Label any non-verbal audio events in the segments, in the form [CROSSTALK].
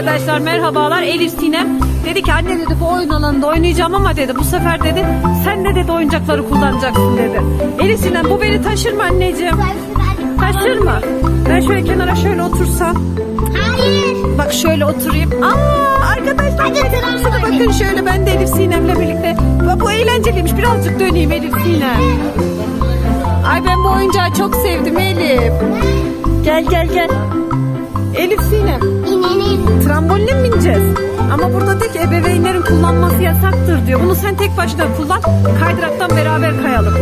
arkadaşlar merhabalar Elif Sinem dedi ki anne dedi bu oyun alanında oynayacağım ama dedi bu sefer dedi sen de dedi oyuncakları kullanacaksın dedi. Elif Sinem bu beni taşır mı anneciğim? Taşır mı? Ben şöyle kenara şöyle otursam. Hayır. Bak şöyle oturayım. Aa arkadaşlar Hadi. Şuna bakın şöyle ben de Elif Sinem'le birlikte. Bak bu eğlenceliymiş birazcık döneyim Elif Sinem. Ay ben bu oyuncağı çok sevdim Elif. Gel gel gel. Elif Sinem. İnelim. Tramboline mi bineceğiz? Ama burada diyor ki ebeveynlerin kullanması yasaktır diyor. Bunu sen tek başına kullan. Kaydıraktan beraber kayalım.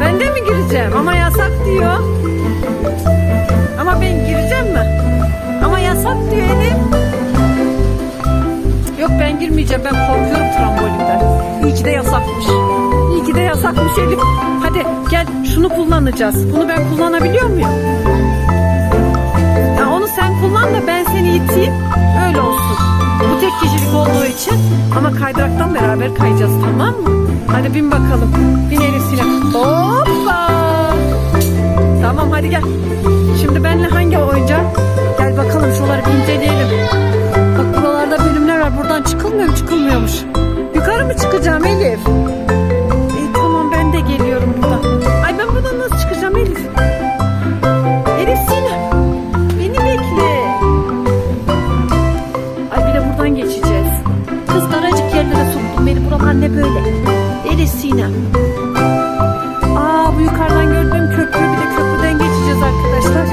Ben de mi gireceğim? Ama yasak diyor. Ama ben gireceğim mi? Ama yasak diyor Elif. Yok ben girmeyeceğim. Ben korkuyorum trambolinden. İyi ki de yasakmış. İyi ki de yasakmış Elif. Hadi gel şunu kullanacağız. Bunu ben kullanabiliyor muyum? Ama kaydıraktan beraber kayacağız tamam mı? Hadi bin bakalım. Bin Elif Sinem. Hoppa. Tamam hadi gel. Şimdi benle hangi oyuncak? Soktun beni. Buralar ne böyle? Elif Sinem. Aa bu yukarıdan gördüğüm köprü bir de köprüden geçeceğiz arkadaşlar.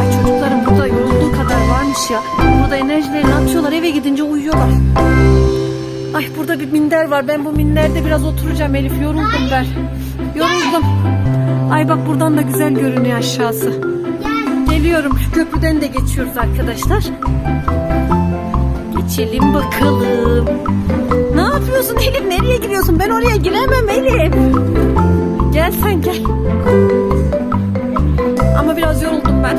Ay çocukların burada yorulduğu kadar varmış ya. Burada enerjilerini atıyorlar eve gidince uyuyorlar. Ay burada bir minder var. Ben bu minderde biraz oturacağım Elif. Yoruldum ben. Yoruldum. Ay bak buradan da güzel görünüyor aşağısı. Geliyorum. Köprüden de geçiyoruz arkadaşlar. Geçelim bakalım. Yapıyorsun Elif? Nereye gidiyorsun? Ben oraya giremem Elif. Gel sen gel. Ama biraz yoruldum ben.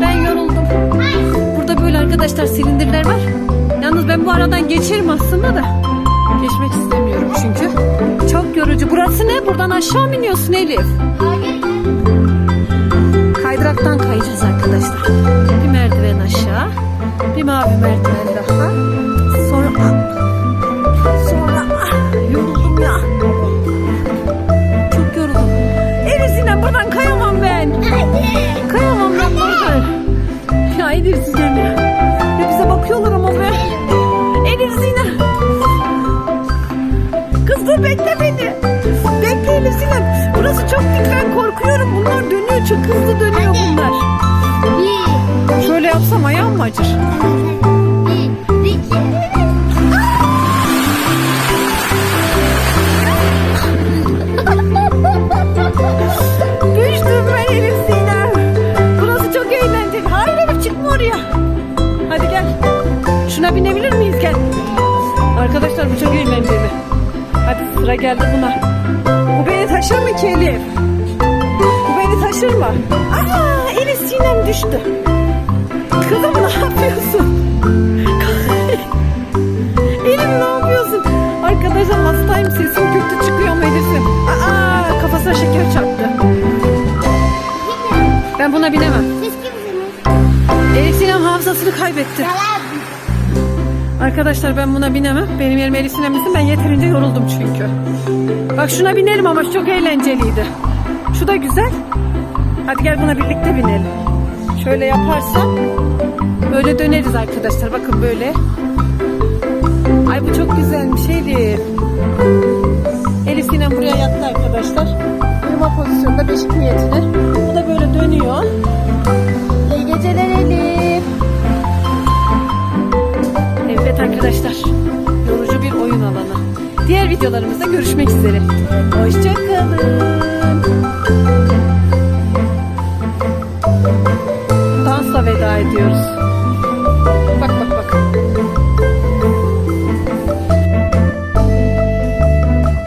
Ben yoruldum. Burada böyle arkadaşlar silindirler var. Yalnız ben bu aradan geçerim aslında da. Geçmek istemiyorum çünkü. Çok yorucu. Burası ne? Buradan aşağı mı iniyorsun Elif? Hayır. Dur bekle beni. Bekle Elif Sinem. Burası çok dik ben korkuyorum. Bunlar dönüyor çok hızlı dönüyor bunlar. Bir. Şöyle yapsam ayağım mı acır? Bir. iki. Düştüm ben Elif Sinem. Burası çok eğlenceli. Hayır Elif çıkma oraya. Hadi gel. Şuna binebilir miyiz gel. Arkadaşlar bu çok eğlenceli. Hadi sıra geldi buna. Bu beni taşır mı ki Elif? Bu beni taşır mı? Aa Elif Sinem düştü. Kızım ne yapıyorsun? [LAUGHS] Elif ne yapıyorsun? Arkadaşlar hastayım sesim kötü çıkıyor mu Elif'im? Aa kafasına şeker çarptı. Ben buna binemem. Elif Sinem hafızasını kaybetti. Yalan. Arkadaşlar ben buna binemem. Benim yerime Elif Sinem binsin. Ben yeterince yoruldum çünkü. Bak şuna binelim ama çok eğlenceliydi. Şu da güzel. Hadi gel buna birlikte binelim. Şöyle yaparsam böyle döneriz arkadaşlar. Bakın böyle. Ay bu çok güzelmiş Elif. Elif Sinem buraya yattı arkadaşlar. Uyuma pozisyonda beşik niyetine. Alanı. Diğer videolarımızda görüşmek üzere. Hoşçakalın. Dansla veda ediyoruz.